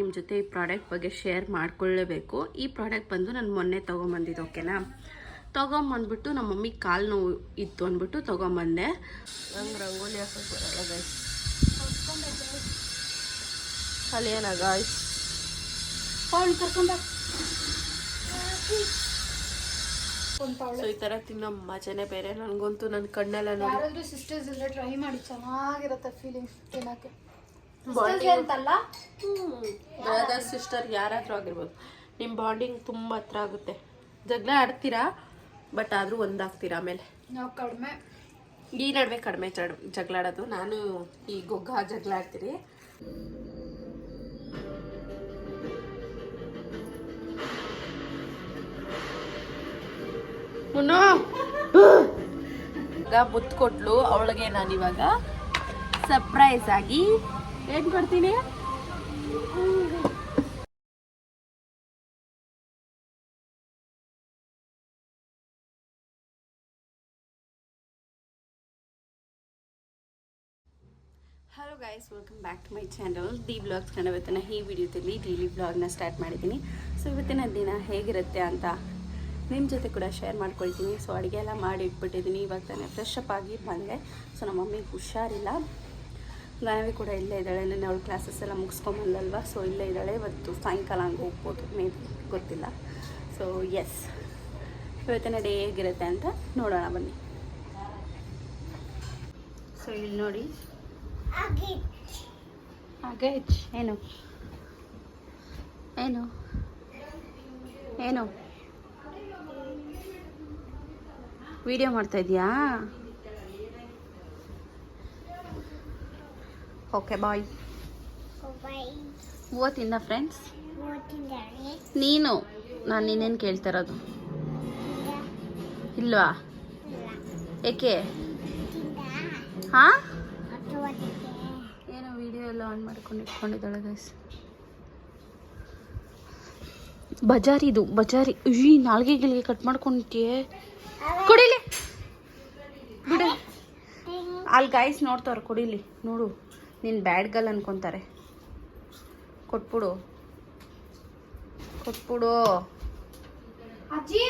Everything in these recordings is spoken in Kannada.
ನಿಮ್ಮ ಜೊತೆ ಈ ಪ್ರಾಡಕ್ಟ್ ಬಗ್ಗೆ ಶೇರ್ ಮಾಡ್ಕೊಳ್ಳೇಬೇಕು. ಈ ಪ್ರಾಡಕ್ಟ್ ಬಂದು ನಾನು ಮೊನ್ನೆ ತೊಗೊಂಬಂದಿದ್ದು ಓಕೆನಾ? ತೊಗೊಂಬಂದ್ಬಿಟ್ಟು ನಮ್ಮ ಮಮ್ಮಿ ಕಾಲು ನೋವು ಇತ್ತು ಅಂದ್ಬಿಟ್ಟು ತೊಗೊಂಬಂದೆ. ನಂಗೆ ರಂಗೋಲಿ ಹಾಕೋಕೆ ಬರಲ್ಲ ಗೈಸ್ ಕಲಿಯೋಣ ಗಾಯ್ಸ್ ಅವ್ಳು ಕರ್ಕೊಂಡ ಸೊ ಈ ಥರ ತಿನ್ನೋ ಮಜಾನೇ ಬೇರೆ. ನನಗಂತೂ ನನ್ನ ಕಣ್ಣೆಲ್ಲ ನೋಡಿ ಸಿಸ್ಟರ್ಸ್ ಎಲ್ಲ ಟ್ರೈ ಮಾಡಿ ಚೆನ್ನಾಗಿರುತ್ತೆ ಫೀಲಿಂಗ್ಸ್ ತಿನ್ನಕ್ಕೆ. ಅಂತಲ್ಲ? ಬ್ರದರ್ ಸಿಸ್ಟರ್ ಯಾರಾದರೂ ಆಗಿರ್ಬೋದು. ನಿಮ್ಮ ಬಾಂಡಿಂಗ್ ತುಂಬ ಹತ್ರ ಆಗುತ್ತೆ. ಜಗಳ ಆಡ್ತೀರಾ? ಬಟ್ ಆದರೂ ಒಂದಾಗ್ತೀರಾ ಆಮೇಲೆ? ನಾವು ಕಡಿಮೆ. ಈ ನಡುವೆ ಕಡಿಮೆ ಜಡ್ ಜಗಳ ಆಡೋದು. ನಾನು ಈ ಗೊಗ್ಗ ಜಗಳ ಈಗ ಮುತ್ತು ಕೊಟ್ಲು ಅವಳಿಗೆ ನಾನು ಇವಾಗ ಸರ್ಪ್ರೈಸ್ ಆಗಿ ಏನ್ ಕೊಡ್ತೀನಿ? Hello guys welcome back to my channel D vlogs Kannada ಇವತ್ತಿನ ಈ ವಿಡಿಯೋದಲ್ಲಿ ಡೈಲಿ ಬ್ಲಾಗ್ನ ಸ್ಟಾರ್ಟ್ ಮಾಡಿದ್ದೀನಿ. ಸೊ ಇವತ್ತಿನ ದಿನ ಹೇಗಿರುತ್ತೆ ಅಂತ ನಿಮ್ಮ ಜೊತೆ ಕೂಡ ಶೇರ್ ಮಾಡ್ಕೊಳ್ತೀನಿ. ಸೊ ಅಡುಗೆ ಎಲ್ಲ ಮಾಡಿ ಇಟ್ಬಿಟ್ಟಿದ್ದೀನಿ. ಇವಾಗ ತಾನೇ ಫ್ರೆಶ್ ಅಪ್ ಆಗಿ ಬಂದೆ. ಸೊ ನಮ್ಮ ಮಮ್ಮಿಗೆ ಹುಷಾರಿಲ್ಲ. ಗಾನವಿ ಕೂಡ ಇಲ್ಲೇ ಇದ್ದಾಳೆ ನಾನು ಅವಳು ಕ್ಲಾಸಸ್ ಎಲ್ಲ ಮುಗಿಸ್ಕೊಂಬಂದಲ್ವ? ಸೊ ಇಲ್ಲೇ ಇದ್ದಾಳೆ. ಇವತ್ತು ಸಾಯಂಕಾಲ ಹಂಗೆ ಹೋಗ್ಬೋದು ಮೇ ಗೊತ್ತಿಲ್ಲ. ಸೊ ಎಸ್ ಇವತ್ತಿನ ಡೇ ಹೇಗಿರುತ್ತೆ ಅಂತ ನೋಡೋಣ ಬನ್ನಿ. ಸೊ ಇಲ್ಲಿ ನೋಡಿ. ಹಾಗೆ ಏನು? ಏನು? ಏನು? ವಿಡಿಯೋ ಮಾಡ್ತಾ ಇದೀಯಾ? ಓಕೆ ಬಾಯ್ ಓದಿಂದ ಫ್ರೆಂಡ್ಸ್ ನೀನು? ನಾನು ನೀನೇನು ಕೇಳ್ತಾ ಇರೋದು ಇಲ್ವಾ ಏಕೆ? ಹಾಂ? ಏನೋ ವಿಡಿಯೋ ಎಲ್ಲ ಆನ್ ಮಾಡ್ಕೊಂಡು ಇಟ್ಕೊಂಡಿದ್ದಾಳೆ ಗೈಸ್ ಬಜಾರಿ ಇದು ಬಜಾರಿ. ಈ ನಾಲ್ಗೆ ಗಿಲ್ಗೆ ಕಟ್ ಮಾಡ್ಕೊಂಡಿದ್ಯೆ ಕುಡಿಲಿ. ಬಿಡು. ಅಲ್ಲಿ ಗೈಸ್ ನೋಡ್ತಾವ್ರೆ ಕುಡಿಲಿ. ನೋಡು. ನೀನು ಬ್ಯಾಡ್ ಗಲ್ ಅನ್ಕೊಂತಾರೆ. ಕೊಟ್ಬಿಡು. ಕೊಟ್ಬಿಡು. ಅಜ್ಜಿ!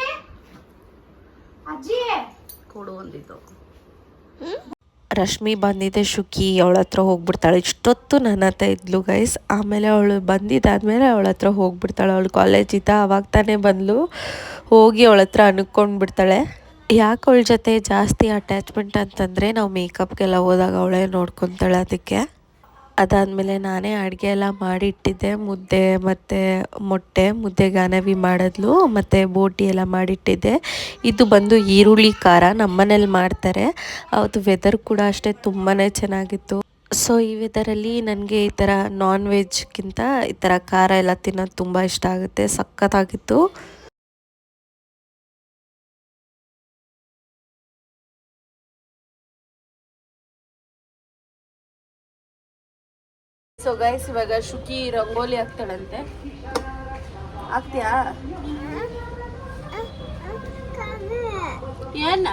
ಅಜ್ಜಿ! ಕೊಡು ಒಂದಿದ್ದು ರಶ್ಮಿ ಬಂದಿದ್ದೆ ಶುಕಿ ಅವಳ ಹತ್ರ ಹೋಗ್ಬಿಡ್ತಾಳೆ. ಇಷ್ಟೊತ್ತು ನನ್ನ ಹತ್ರ ಇದ್ಲು ಗೈಸ್ ಆಮೇಲೆ ಅವಳು ಬಂದಿದ್ದಾದ್ಮೇಲೆ ಅವಳ ಹತ್ರ ಹೋಗ್ಬಿಡ್ತಾಳೆ. ಅವಳು ಕಾಲೇಜ್ ಇದ್ದ ಅವಾಗ ತಾನೇ ಬಂದ್ಲು. ಹೋಗಿ ಅವಳ ಹತ್ರ ಅನ್ಕೊಂಡ್ಬಿಡ್ತಾಳೆ. ಯಾಕೆ ಅವಳ ಜೊತೆ ಜಾಸ್ತಿ ಅಟ್ಯಾಚ್ಮೆಂಟ್ ಅಂತಂದರೆ ನಾವು ಮೇಕಪ್ಗೆಲ್ಲ ಹೋದಾಗ ಅವಳೇ ನೋಡ್ಕೊತಾಳೆ ಅದಕ್ಕೆ. ಅದಾದಮೇಲೆ ನಾನೇ ಅಡುಗೆ ಎಲ್ಲ ಮಾಡಿ ಇಟ್ಟಿದ್ದೆ ಮುದ್ದೆ ಮತ್ತು ಮೊಟ್ಟೆ, ಮುದ್ದೆ ಗಾನವಿ ಮಾಡಿದ್ಲು, ಮತ್ತು ಬೋಟಿ ಎಲ್ಲ ಮಾಡಿಟ್ಟಿದ್ದೆ. ಇದು ಬಂದು ಈರುಳ್ಳಿ, ಖಾರ ನಮ್ಮನೇಲಿ ಮಾಡ್ತಾರೆ. ಅವತ್ತು ವೆದರ್ ಕೂಡ ಅಷ್ಟೇ ತುಂಬಾ ಚೆನ್ನಾಗಿತ್ತು. ಸೊ ಈ ವೆದರಲ್ಲಿ ನನಗೆ ಈ ಥರ ನಾನ್ ವೆಜ್ಗಿಂತ ಈ ಥರ ಖಾರ ಎಲ್ಲ ತಿನ್ನೋದು ತುಂಬ ಇಷ್ಟ ಆಗುತ್ತೆ. ಸಖತ್ತಾಗಿತ್ತು. ಸೊ ಗೈಸ್ ಇವಾಗ ಶುಕಿ ರಂಗೋಲಿ ಹಾಕ್ತಾಳಂತೆ. ಹಾಕ್ತೀಯಾ? ಏನ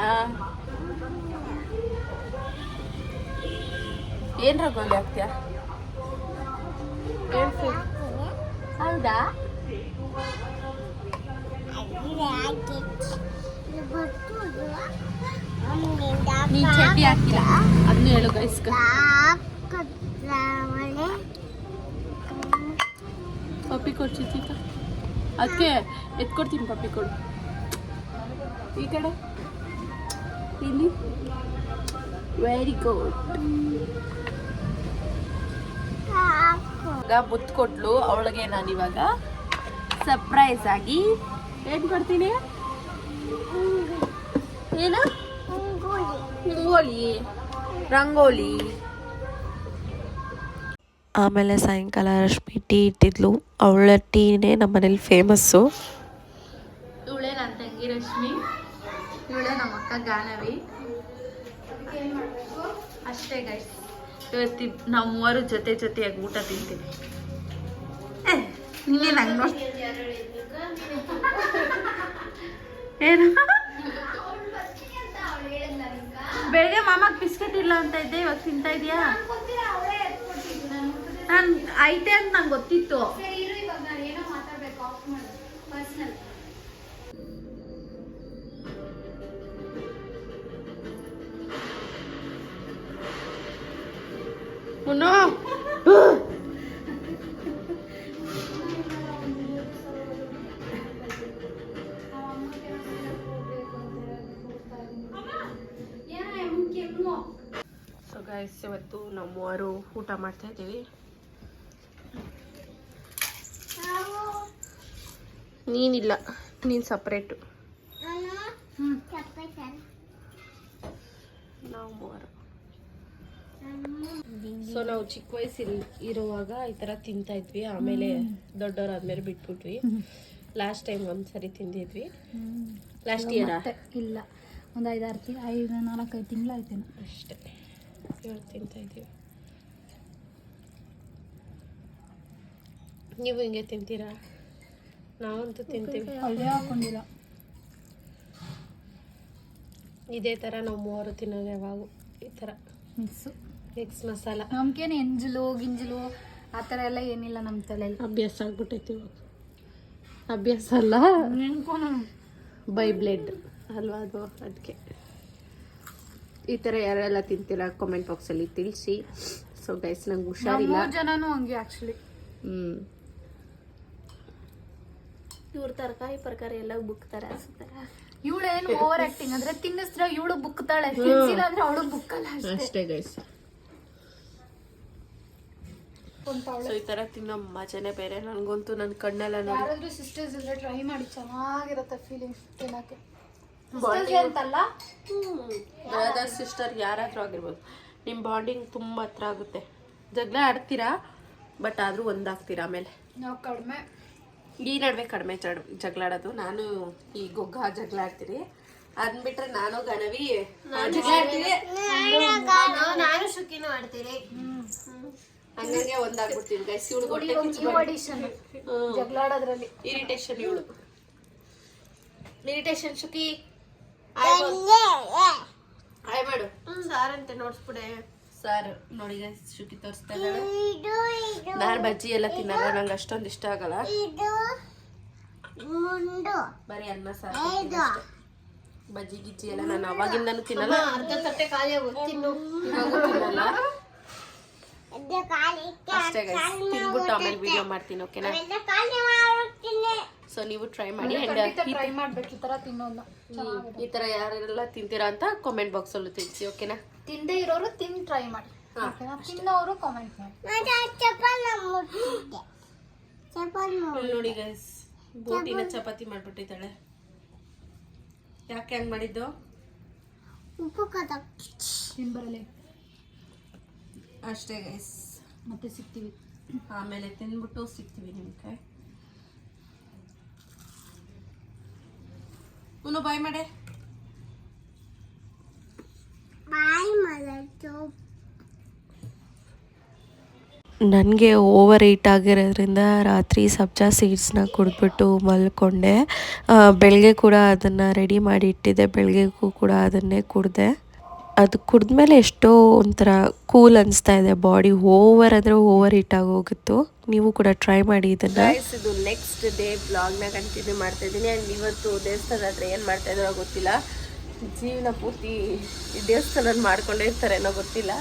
ಏನ್ ರಂಗೋಲಿ ಹೇಳ್ಸಿ. ಹೌದಾ? ನೀ ಚಡ್ಡಿ ಹಾಕಿಲ್ಲ. ಅದನ್ನ ಹೇಳು ಗೈಸ್ ಪಪ್ಪಿ ಕೊಡ್ ಚಿತ್ತ ಅದಕ್ಕೆ ಎತ್ಕೊಡ್ತೀನಿ ಪಪ್ಪಿ ಕೊಡು. ಈ ಕಡೆ. ಇಲ್ಲಿ. ವೆರಿ ಗುಡ್ ಬುತ್ ಮುತ್ತು ಕೊಟ್ಲು ಅವಳಿಗೆ ನಾನು ಇವಾಗ ಸರ್ಪ್ರೈಸ್ ಆಗಿ. ಏನ್ ಕೊಡ್ತೀನಿ? ಏನು? ರಂಗೋಲಿ. ರಂಗೋಲಿ. ಆಮೇಲೆ ಸಾಯಂಕಾಲ ರಶ್ಮಿ ಟೀ ಇಟ್ಟಿದ್ಲು. ಅವಳ ಟೀನೇ ನಮ್ಮ ಮನೇಲಿ ಫೇಮಸ್ಸು ಇವಳೇ ನನ್ನ ತಂಗಿ ರಶ್ಮಿ. ಇವಳೆ ನಮ್ಮ ಅಕ್ಕ ಗಾನವಿ ಅಷ್ಟೇ ಗೈಸ್ ಇವತ್ತಿ ನಾವು ಮೂವರು ಜೊತೆ ಜೊತೆಯಾಗಿ ಊಟ ತಿಂತೀವಿ. ನಿನ್ನೆ ನಂಗೆ ಏನು? ಬೆಳಗ್ಗೆ ಮಾಮಾಗ ಬಿಸ್ಕೆಟ್ ಇಲ್ಲ ಅಂತ ಇದ್ದೆ, ಇವಾಗ ತಿಂತಾ ಇದೀಯಾ? ನಾನು ಐತೆ ಅಂತ ನಂಗೆ ಗೊತ್ತಿತ್ತು. ಸರಿ ಇರು ನಾನು ಏನೋ ಮಾತಾಡ್ಬೇಕು ಆಫ್ ಮಾಡು ಪರ್ಸ್ನಲ್ ಮುನ್ನೋ. ಸೊ ಗೈಸ್ ಇವತ್ತು ನಮ್ಮವರು ಊಟ ಮಾಡ್ತಾ ಇದ್ದೀವಿ. ನೀನಿಲ್ಲ ನೀನು ಸಪ್ರೇಟು ನಾವು ಮೂವರು. ಸೊ ನಾವು ಚಿಕ್ಕ ವಯಸ್ಸಿಲ್ ಇರುವಾಗ ಈ ಥರ ತಿಂತಾ ಇದ್ವಿ. ಆಮೇಲೆ ದೊಡ್ಡವರಾದ್ಮೇಲೆ ಬಿಟ್ಬಿಟ್ವಿ. ಲಾಸ್ಟ್ ಟೈಮ್ ಒಂದ್ಸರಿ ತಿಂದಿದ್ವಿ. ಲಾಸ್ಟ್ ಇಯರ್ ಇಲ್ಲ. ಒಂದು ಐದಾರು ತಿ ಐದು ನಾಲ್ಕೈದು ತಿಂಗಳಾಯ್ತೇನು. ಅಷ್ಟೇ. ಇವಾಗ ತಿಂತಾ ಇದ್ದೀವಿ ನೀವು ಹಿಂಗೆ ತಿಂತೀರಾ? ನಾವಂತೂ ತಿಂತೀವಿ. ಹಾಕೊಂಡಿಲ್ಲ ಇದೇ ಥರ ನಾವು ಮೂವರು ತಿನ್ನೋದು ಯಾವಾಗ ಈ ಥರ ಮಿಕ್ಸು ಮಿಕ್ಸ್ ಮಸಾಲ. ನಮ್ಗೇನು ಎಂಜಲು ಗಿಂಜಲು ಆ ಥರ ಎಲ್ಲ ಏನಿಲ್ಲ ನಮ್ಮ ತಲೆಯಲ್ಲಿ ಅಭ್ಯಾಸ ಆಗ್ಬಿಟ್ಟೈತಿ ಇವಾಗ. ಅಭ್ಯಾಸ ಅಲ್ಲ. ನೆನ್ಕೊಂಡು ಬೈ ಬ್ಲೆಡ್ ಅಲ್ವಾ ಅದು? ಅದಕ್ಕೆ ಈ ಥರ ಯಾರೆಲ್ಲ ತಿಂತೀರ ಕಾಮೆಂಟ್ ಬಾಕ್ಸಲ್ಲಿ ತಿಳಿಸಿ. ಸೊ ಗೈಸ್ ನಂಗೆ ಹುಷಾರಿಲ್ಲ. ಜನನೂ ಹಂಗೆ ಆ್ಯಕ್ಚುಲಿ ಹ್ಞೂ ಇವ್ರು ತರಕಾರಿ ಪರಕಾರಿ ಎಲ್ಲ ಬುಕ್ತಾರೆ ಇವಳು ಏನು ಓವರ್ ಆಕ್ಟಿಂಗ್ ಅಂದ್ರೆ ತಿನ್ನಿಸ್ರ ಇವಳು ಬುಕ್ತಾಳೆ. ತಿನ್ಸಿಲ್ಲ ಅಂದ್ರೆ ಅವಳು ಬುಕ್ಕಲ್ಲ ಅಷ್ಟೇ. ಗೈಸ್ ಸೊ ಈ ತರ ತಿನ್ನೋ ಮಜಾನೇ ಬೇರೆ. ನನಗಂತೂ ನನ್ನ ಕಣ್ಣೆಲ್ಲ ಯಾರಾದ್ರೂ ಸಿಸ್ಟರ್ಸ್ ಇದ್ರೆ ಟ್ರೈ ಮಾಡಿ ಚೆನ್ನಾಗಿರುತ್ತೆ ಫೀಲಿಂಗ್ಸ್ ತಿನ್ನಕ್ಕೆ. ಅಂತಲ್ಲ? ಬ್ರದರ್ ಸಿಸ್ಟರ್ ಯಾರಾದರೂ ಆಗಿರ್ಬೋದು. ನಿಮ್ಮ ಬಾಂಡಿಂಗ್ ತುಂಬ ಹತ್ರ ಆಗುತ್ತೆ. ಜಗಳ ಆಡ್ತೀರಾ? ಬಟ್ ಆದರೂ ಒಂದಾಗ್ತೀರಾ ಆಮೇಲೆ? ನಾವು ಕಡಿಮೆ. ಈ ನಡುವೆ ಕಡಿಮೆ ಚಡ್ ಜಗಳಾಡೋದು ನಾನು ಈ ಗೊಗ್ಗ ಜಗಳ ಆಡ್ತೀನಿ ಬಿಟ್ರೆ ನಾನು ಗಣವಿ ಜಗಳ ಆಡ್ತೀವಿ ನಾನು ಶುಕಿನೂ ಆಡ್ತೀರಿ ಹಂಗಾಗಿ ಒಂದಾಗ್ಬಿಡ್ತೀವಿ ಗೈಸ್ ಇವಳು ಹೊಟ್ಟೆ ಜಗಳಾಡೋದ್ರಲ್ಲಿ ಇರಿಟೇಷನ್ ಇವಳು. ಇರಿಟೇಷನ್ ಶುಕಿ. ಆಯ್ ಮಾಡು. ಸಾರಂತೆ ನೋಡ್ಸ್ಬಿಡೆ. ಸರ್ ನೋಡಿ ಶುಕಿ ತೋರಿಸ್ತಾ ಇದ್ದಾಳೆ. ಬಜ್ಜಿ ಎಲ್ಲ ತಿನ್ನಲ್ಲ ನಂಗೆ ಅಷ್ಟೊಂದು ಇಷ್ಟ ಆಗಲ್ಲ. ಬರೀ ಅನ್ನ ಸಾರು. ಬಜ್ಜಿ ಗಿಜ್ಜಿ ಎಲ್ಲ ನಾನು ಅವಾಗಿಂದನೂ ತಿನ್ನಲ್ಲ. ಅರ್ಧ ತಟ್ಟೆ ಖಾಲಿ ತಿನ್ನಲ್ಲ. ಅಷ್ಟೇ ತಿನ್ಬಿಟ್ಟು ಆಮೇಲೆ ವಿಡಿಯೋ ಮಾಡ್ತೀನಿ ಓಕೆನಾ ಸೊ ನೀವು ಟ್ರೈ ಮಾಡಿ ಅಂಡ್ ಟ್ರೈ ಮಾಡ್ಬೇಕು ಈ ತರ ತಿನ್ನೋದನ್ನ. ಈ ತರ ಯಾರೆಲ್ಲ ತಿಂತೀರಾ ಅಂತ ಕಾಮೆಂಟ್ ಬಾಕ್ಸ್ ಅಲ್ಲಿ ತಿಳಿಸಿ ಓಕೆನಾ ತಿಂದೇ ಇರೋರು ತಿನ್ ಟ್ರೈ ಮಾಡಿ. ಓಕೆನಾ ತಿನ್ನೋರು ಕಾಮೆಂಟ್ ಮಾಡಿ. ಇಲ್ಲಿ ನೋಡಿ ಗೈಸ್ ಬೋಟಿನ ಚಪಾತಿ ಮಾಡ್ಬಿಟ್ಟಿದ್ದಾಳೆ. ಯಾಕೆ ಹಂಗ್ ಮಾಡಿದ್ದು? ತಿನ್ ಬರಲಿ. ಅಷ್ಟೇ ಗೈಸ್ ಮತ್ತೆ ಸಿಗ್ತೀವಿ. ಆಮೇಲೆ ತಿಂದ್ಬಿಟ್ಟು ಸಿಗ್ತೀವಿ ನಿಮ್ಗೆ. ಉನು ಬಾಯ್ ಮಾಡೆ. ನನಗೆ ಓವರ್ ಏಟ್ ಆಗಿರೋದ್ರಿಂದ ರಾತ್ರಿ ಸಬ್ಜಾ ಸೀಡ್ಸ್ನ ಕುಡಿದ್ಬಿಟ್ಟು ಮಲ್ಕೊಂಡೆ. ಬೆಳಗ್ಗೆ ಕೂಡ ಅದನ್ನು ರೆಡಿ ಮಾಡಿ ಇಟ್ಟಿದ್ದೆ. ಬೆಳಗ್ಗೆಗೂ ಕೂಡ ಅದನ್ನೇ ಕುಡಿದೆ. ಅದು ಕುಡಿದ್ಮೇಲೆ ಎಷ್ಟೋ ಒಂಥರ ಕೂಲ್ ಅನಿಸ್ತಾ ಇದೆ. ಬಾಡಿ ಓವರ್ ಅಂದರೆ ಓವರ್ ಹೀಟ್ ಆಗಿ ಹೋಗಿತ್ತು. ನೀವು ಕೂಡ ಟ್ರೈ ಮಾಡಿ ಇದನ್ನು. ಇದು ನೆಕ್ಸ್ಟ್ ಡೇ ಬ್ಲಾಗ್ನ ಕಂಟಿನ್ಯೂ ಮಾಡ್ತಾ ಇದ್ದೀನಿ. ಆ್ಯಂಡ್ ಇವತ್ತು ದೇವಸ್ಥಾನ ಹತ್ರ ಏನು ಮಾಡ್ತಾ ಗೊತ್ತಿಲ್ಲ. ಜೀವನ ಪೂರ್ತಿ ದೇವಸ್ಥಾನ ಮಾಡ್ಕೊಂಡೇ ಇರ್ತಾರೇನೋ ಗೊತ್ತಿಲ್ಲ.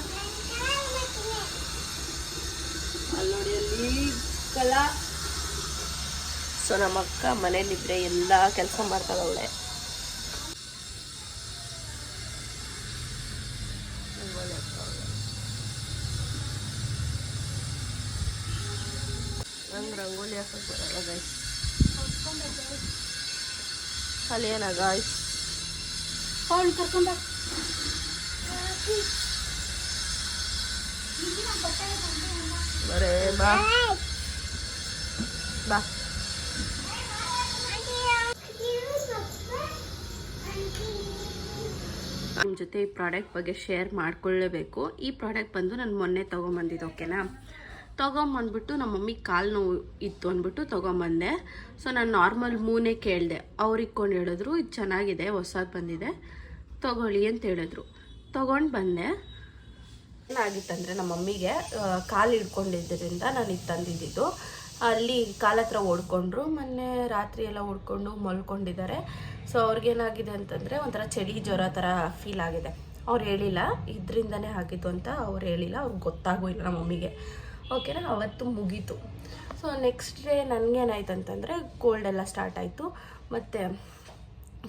ಅಲ್ಲಿ ಕಲಾ ಸೊ ನಮ್ಮ ಅಕ್ಕ ಮನೇಲಿದ್ರೆ ಎಲ್ಲ ಕೆಲಸ ಮಾಡ್ತಾಳೆ ಅವಳೆ ನಂಗೆ ರಂಗೋಲಿ ಗಾಯ್ಸ್ ಅವ್ಳು ಕರ್ಕೊಂಡ ಬರೇ ಬಾ ಬಾ ನಿಮ್ಮ ಜೊತೆ ಈ ಪ್ರಾಡಕ್ಟ್ ಬಗ್ಗೆ ಶೇರ್ ಮಾಡ್ಕೊಳ್ಳೇಬೇಕು. ಈ ಪ್ರಾಡಕ್ಟ್ ಬಂದು ನಾನು ಮೊನ್ನೆ ತೊಗೊಂಬಂದಿದ್ದು ಓಕೆನಾ ತೊಗೊಂಬಂದ್ಬಿಟ್ಟು ನಮ್ಮ ಮಮ್ಮಿಗೆ ಕಾಲು ನೋವು ಇತ್ತು ಅಂದ್ಬಿಟ್ಟು ತೊಗೊಂಬಂದೆ. ಸೊ ನಾನು ನಾರ್ಮಲ್ ಮೂನೇ ಕೇಳಿದೆ. ಅವ್ರು ಇಕ್ಕೊಂಡು ಹೇಳಿದ್ರು, ಇದು ಚೆನ್ನಾಗಿದೆ, ಹೊಸದು ಬಂದಿದೆ, ತೊಗೊಳ್ಳಿ ಅಂತ ಹೇಳಿದ್ರು. ತೊಗೊಂಡು ಬಂದೆ. ಏನಾಗಿತ್ತಂದರೆ ನಮ್ಮ ಮಮ್ಮಿಗೆ ಕಾಲು ಹಿಡ್ಕೊಂಡಿದ್ದರಿಂದ ನಾನು ಇದು ತಂದಿದ್ದಿದ್ದು ಅಲ್ಲಿ ಕಾಲ ಹತ್ರ ಓಡ್ಕೊಂಡ್ರು, ಮೊನ್ನೆ ರಾತ್ರಿ ಎಲ್ಲ ಓಡ್ಕೊಂಡು ಮಲ್ಕೊಂಡಿದ್ದಾರೆ. ಸೊ ಅವ್ರಿಗೇನಾಗಿದೆ ಅಂತಂದರೆ ಒಂಥರ ಚಳಿ ಜ್ವರ ಥರ ಫೀಲ್ ಆಗಿದೆ. ಅವ್ರು ಹೇಳಿಲ್ಲ, ಇದರಿಂದನೇ ಆಗಿದ್ದು ಅಂತ ಅವ್ರು ಹೇಳಿಲ್ಲ, ಅವ್ರಿಗೆ ಗೊತ್ತಾಗೂ ಇಲ್ಲ ನಮ್ಮ ಮಮ್ಮಿಗೆ. ಓಕೆನಾ ಅವತ್ತು ಮುಗೀತು. ಸೊ ನೆಕ್ಸ್ಟ್ ಡೇ ನನಗೇನಾಯ್ತು ಅಂತಂದರೆ ಕೋಲ್ಡ್ ಎಲ್ಲ ಸ್ಟಾರ್ಟ್ ಆಯಿತು. ಮತ್ತು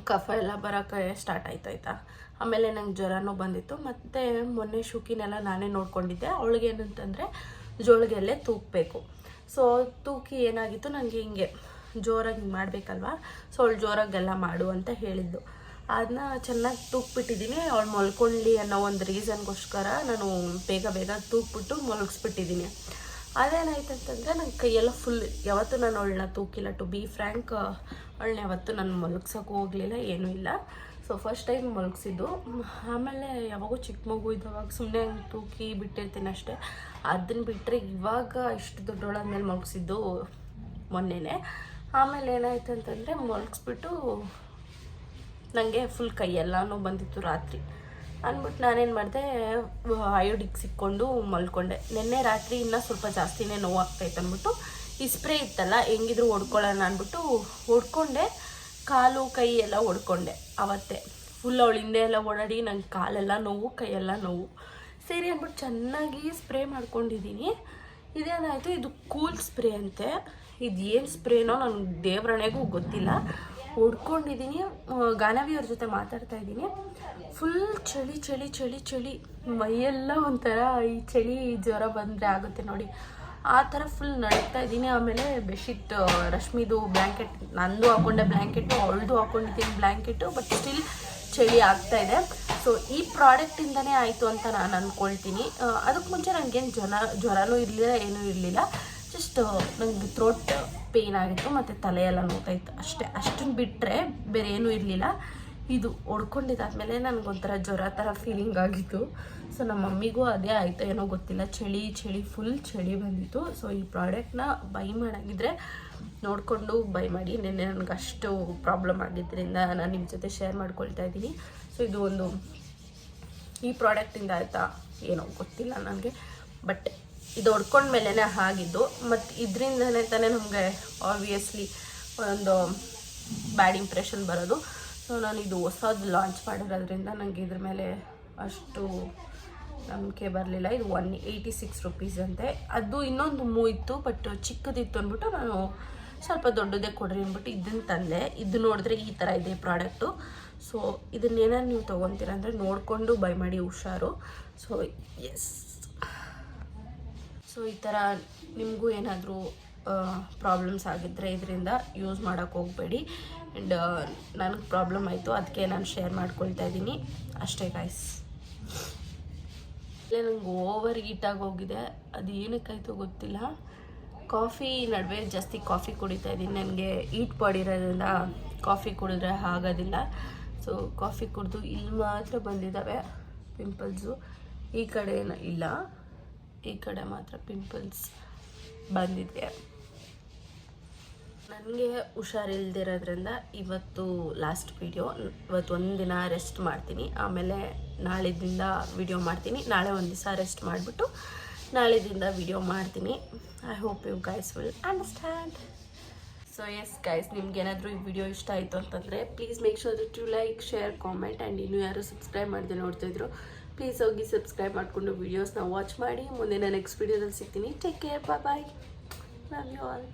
ಕಫ ಎಲ್ಲ ಬರೋಕ್ಕೆ ಸ್ಟಾರ್ಟ್ ಆಯ್ತು, ಆಯಿತಾ? ಆಮೇಲೆ ನಂಗೆ ಜ್ವರನೂ ಬಂದಿತ್ತು. ಮತ್ತು ಮೊನ್ನೆ ಶುಕಿನೆಲ್ಲ ನಾನೇ ನೋಡ್ಕೊಂಡಿದ್ದೆ. ಅವಳಿಗೆ ಅಂತಂದರೆ ಜೋಳಿಗೆಲ್ಲೇ ತೂಕಬೇಕು. ಸೊ ತೂಕಿ ಏನಾಗಿತ್ತು ನನಗೆ ಹಿಂಗೆ ಜೋರಾಗಿ ಮಾಡಬೇಕಲ್ವಾ? ಸೊ ಅವಳು ಜೋರಾಗೆಲ್ಲ ಮಾಡು ಅಂತ ಹೇಳಿದ್ದು. ಅದನ್ನ ಚೆನ್ನಾಗಿ ತೂಕ್ಬಿಟ್ಟಿದ್ದೀನಿ ಅವಳು ಮಲ್ಕೊಳ್ಳಿ ಅನ್ನೋ ಒಂದು ರೀಸನ್ಗೋಸ್ಕರ ನಾನು ಬೇಗ ಬೇಗ ತೂಕ್ಬಿಟ್ಟು ಮಲಗಿಸ್ಬಿಟ್ಟಿದ್ದೀನಿ ಅದೇನಾಯ್ತು ಅಂತಂದರೆ ನನ್ನ ಕೈಯೆಲ್ಲ ಫುಲ್ ಯಾವತ್ತೂ ನಾನು ಅವಳನ್ನ ತೂಕಿಲ್ಲ. ಟು ಬಿ ಫ್ರ್ಯಾಂಕ್ ಅವಳನ್ನ ಯಾವತ್ತೂ ನಾನು ಮಲಗ್ಸೋಕೆ ಹೋಗಲಿಲ್ಲ, ಏನೂ ಇಲ್ಲ. ಸೊ ಫಸ್ಟ್ ಟೈಮ್ ಮಲಗಿಸಿದ್ದು. ಆಮೇಲೆ ಯಾವಾಗೂ ಚಿಕ್ಕ ಮಗು ಇದ್ದಾವಾಗ ಸುಮ್ಮನೆ ತೂಕಿ ಬಿಟ್ಟಿರ್ತೀನಿ ಅಷ್ಟೇ. ಅದನ್ನ ಬಿಟ್ಟರೆ ಇವಾಗ ಇಷ್ಟು ದೊಡ್ಡೊಳಾದ್ಮೇಲೆ ಮಲಗಿಸಿದ್ದು ಮೊನ್ನೆನೇ. ಆಮೇಲೆ ಏನಾಯ್ತು ಅಂತಂದರೆ ಮಲಗಿಸ್ಬಿಟ್ಟು ನನಗೆ ಫುಲ್ ಕೈಯೆಲ್ಲನೂ ಬಂದಿತ್ತು ರಾತ್ರಿ. ಅಂದ್ಬಿಟ್ಟು ನಾನೇನು ಮಾಡಿದೆ ಅಯೋಡಿಕ್ ಸಿಕ್ಕೊಂಡು ಮಲ್ಕೊಂಡೆ. ನಿನ್ನೆ ರಾತ್ರಿ ಇನ್ನೂ ಸ್ವಲ್ಪ ಜಾಸ್ತಿನೇ ನೋವಾಗ್ತಾಯಿತ್ತು ಅಂದ್ಬಿಟ್ಟು, ಈ ಸ್ಪ್ರೇ ಇತ್ತಲ್ಲ, ಹೆಂಗಿದ್ರು ಹೊಡ್ಕೊಳ್ಳೋಣ ಅಂದ್ಬಿಟ್ಟು ಹೊಡ್ಕೊಂಡೆ. ಕಾಲು, ಕೈ ಎಲ್ಲ ಹೊಡ್ಕೊಂಡೆ ಅವತ್ತೇ. ಫುಲ್ ಅವಳ ಹಿಂದೆ ಎಲ್ಲ ಓಡಾಡಿ ನಂಗೆ ಕಾಲೆಲ್ಲ ನೋವು, ಕೈಯೆಲ್ಲ ನೋವು. ಸರಿ ಅಂದ್ಬಿಟ್ಟು ಚೆನ್ನಾಗಿ ಸ್ಪ್ರೇ ಮಾಡ್ಕೊಂಡಿದ್ದೀನಿ ಇದೇನಾಯಿತು, ಇದು ಕೂಲ್ ಸ್ಪ್ರೇ ಅಂತೆ. ಇದು ಏನು ಸ್ಪ್ರೇನೋ ನನಗೆ ದೇವ್ರಣೆಗೂ ಗೊತ್ತಿಲ್ಲ. ಹೊಡ್ಕೊಂಡಿದ್ದೀನಿ ಗಾನವಿಯವ್ರ ಜೊತೆ ಮಾತಾಡ್ತಾ ಇದ್ದೀನಿ. ಫುಲ್ ಚಳಿ ಚಳಿ ಚಳಿ ಚಳಿ. ಮೈಯೆಲ್ಲ ಒಂಥರ ಈ ಚಳಿ ಜ್ವರ ಬಂದರೆ ಆಗುತ್ತೆ ನೋಡಿ. ಆ ಥರ ಫುಲ್ ನಡೀತಾ ಇದ್ದೀನಿ. ಆಮೇಲೆ ಬೆಡ್ಶೀಟ್ ರಶ್ಮಿದು ಬ್ಲ್ಯಾಂಕೆಟ್ ನಂದು ಹಾಕೊಂಡೆ ಬ್ಲ್ಯಾಂಕೆಟು ಅವಳದು ಹಾಕೊಂಡಿದ್ದೀನಿ ಬ್ಲ್ಯಾಂಕೆಟು ಬಟ್ ಸ್ಟಿಲ್ ಚಳಿ ಆಗ್ತಾ ಇದೆ. ಸೊ ಈ ಪ್ರಾಡಕ್ಟಿಂದನೇ ಆಯಿತು ಅಂತ ನಾನು ಅಂದ್ಕೊಳ್ತೀನಿ ಅದಕ್ಕೆ ಮುಂಚೆ ನನಗೇನು ಜ್ವರ, ಜ್ವರನೂ ಇರಲಿಲ್ಲ, ಏನೂ ಇರಲಿಲ್ಲ. ಜಸ್ಟ್ ನಂಗೆ ಥ್ರೋಟ್ ಪೇಯ್ನ್ ಆಗಿತ್ತು, ಮತ್ತು ತಲೆಯೆಲ್ಲ ನೋತಾಯಿತ್ತು ಅಷ್ಟೇ ಅಷ್ಟನ್ನು ಬಿಟ್ಟರೆ ಬೇರೆ ಏನೂ ಇರಲಿಲ್ಲ. ಇದು ಹೊಡ್ಕೊಂಡಿದ್ದಾದ್ಮೇಲೆ ನನಗೊಂಥರ ಜ್ವರ ಥರ ಫೀಲಿಂಗ್ ಆಗಿತ್ತು. ಸೊ ನಮ್ಮ ಮಮ್ಮಿಗೂ ಅದೇ ಆಯಿತು, ಏನೋ ಗೊತ್ತಿಲ್ಲ. ಚಳಿ ಚಳಿ ಫುಲ್ ಚಳಿ ಬಂದಿತ್ತು. ಸೊ ಈ ಪ್ರಾಡಕ್ಟ್ನ ಬೈ ಮಾಡಾಗಿದ್ದರೆ ನೋಡಿಕೊಂಡು ಬೈ ಮಾಡಿ, ನಿನ್ನೆ ನನಗೆ ಅಷ್ಟು ಪ್ರಾಬ್ಲಮ್ ಆಗಿದ್ದರಿಂದ ನಾನು ನಿಮ್ಮ ಜೊತೆ ಶೇರ್ ಮಾಡ್ಕೊಳ್ತಾ ಇದ್ದೀನಿ. ಸೊ ಇದು ಒಂದು ಈ ಪ್ರಾಡಕ್ಟಿಂದ ಆಯಿತಾ, ಏನೋ ಗೊತ್ತಿಲ್ಲ ನನಗೆ. ಬಟ್ ಇದು ಹೊಡ್ಕೊಂಡ್ಮೇಲೆ ಆಗಿದ್ದು, ಮತ್ತು ಇದರಿಂದನೇ ತಾನೇ ನಮಗೆ ಆಬ್ವಿಯಸ್ಲಿ ಒಂದು ಬ್ಯಾಡ್ ಇಂಪ್ರೆಷನ್ ಬರೋದು. ಸೊ ನಾನು ಇದು ಹೊಸದು ಲಾಂಚ್ ಮಾಡಿರೋದ್ರಿಂದ ನನಗೆ ಇದ್ರ ಮೇಲೆ ಅಷ್ಟು ನಂಬಿಕೆ ಬರಲಿಲ್ಲ. ಇದು ಒನ್ ಏಯ್ಟಿ ಸಿಕ್ಸ್ ರುಪೀಸ್ ಅಂತೆ. ಅದು ಇನ್ನೊಂದು ಮೂ ಇತ್ತು ಬಟ್ ಚಿಕ್ಕದಿತ್ತು ಅಂದ್ಬಿಟ್ಟು ನಾನು ಸ್ವಲ್ಪ ದೊಡ್ಡದೇ ಕೊಡ್ರಿ ಅಂದ್ಬಿಟ್ಟು ಇದನ್ನು ತಂದೆ. ಇದು ನೋಡಿದ್ರೆ ಈ ಥರ ಇದೆ ಪ್ರಾಡಕ್ಟು ಸೊ ಇದನ್ನೇನಾದ್ರು ನೀವು ತೊಗೊತೀರ ಅಂದರೆ ನೋಡಿಕೊಂಡು ಬೈ ಮಾಡಿ ಹುಷಾರು. ಸೊ ಎಸ್ ಸೊ, ಈ ಥರ ನಿಮಗೂ ಏನಾದರೂ ಪ್ರಾಬ್ಲಮ್ಸ್ ಆಗಿದ್ದರೆ ಇದರಿಂದ ಯೂಸ್ ಮಾಡೋಕ್ಕೆ ಹೋಗಬೇಡಿ. ಆ್ಯಂಡ್ ನನಗೆ ಪ್ರಾಬ್ಲಮ್ ಆಯಿತು ಅದಕ್ಕೆ ನಾನು ಶೇರ್ ಮಾಡ್ಕೊಳ್ತಾ ಇದ್ದೀನಿ. ಅಷ್ಟೇ ಗಾಯ್ಸ್ ಇಲ್ಲೇ ನಂಗೆ ಓವರ್ ಹೀಟಾಗಿ ಹೋಗಿದೆ. ಅದು ಏನಕ್ಕಾಯ್ತು ಗೊತ್ತಿಲ್ಲ. ಕಾಫಿ ನಡುವೆ ಜಾಸ್ತಿ ಕಾಫಿ ಕುಡಿತಾ ಇದ್ದೀನಿ. ನನಗೆ ಈಟ್ ಪಡಿರೋದ್ರಿಂದ ಕಾಫಿ ಕುಡಿದ್ರೆ ಆಗೋದಿಲ್ಲ. ಸೊ ಕಾಫಿ ಕುಡಿದು ಇಲ್ಲಿ ಮಾತ್ರ ಬಂದಿದ್ದಾವೆ ಪಿಂಪಲ್ಸು ಈ ಕಡೆ ಇಲ್ಲ. ಈ ಕಡೆ ಮಾತ್ರ ಪಿಂಪಲ್ಸ್ ಬಂದಿದೆ ನನಗೆ ಹುಷಾರಿಲ್ದಿರೋದ್ರಿಂದ ಇವತ್ತು ಲಾಸ್ಟ್ ವಿಡಿಯೋ ಇವತ್ತು ಒಂದಿನ ರೆಸ್ಟ್ ಮಾಡ್ತೀನಿ. ಆಮೇಲೆ ನಾಳಿದ್ದಿಂದ ವಿಡಿಯೋ ಮಾಡ್ತೀನಿ. ನಾಳೆ ಒಂದು ದಿವಸ ರೆಸ್ಟ್ ಮಾಡಿಬಿಟ್ಟು ನಾಳಿದಿಂದ ವಿಡಿಯೋ ಮಾಡ್ತೀನಿ. I hope you guys will understand so yes guys ನಿಮ್ಗೆ ಏನಾದರೂ ಈ ವಿಡಿಯೋ ಇಷ್ಟ ಆಯಿತು ಅಂತಂದರೆ please make sure to like share comment and ಇನ್ನೂ ಯಾರು ಸಬ್ಸ್ಕ್ರೈಬ್ ಮಾಡಿದೆ ನೋಡ್ತಿದ್ರು ಪ್ಲೀಸ್ ಹೋಗಿ ಸಬ್ಸ್ಕ್ರೈಬ್ ಮಾಡಿಕೊಂಡು ವೀಡಿಯೋಸ್ನ ವಾಚ್ ಮಾಡಿ. ಮುಂದೆ ನಾನು ನೆಕ್ಸ್ಟ್ ವೀಡಿಯೋದಲ್ಲಿ ಸಿಗ್ತೀನಿ. Take care bye bye love you all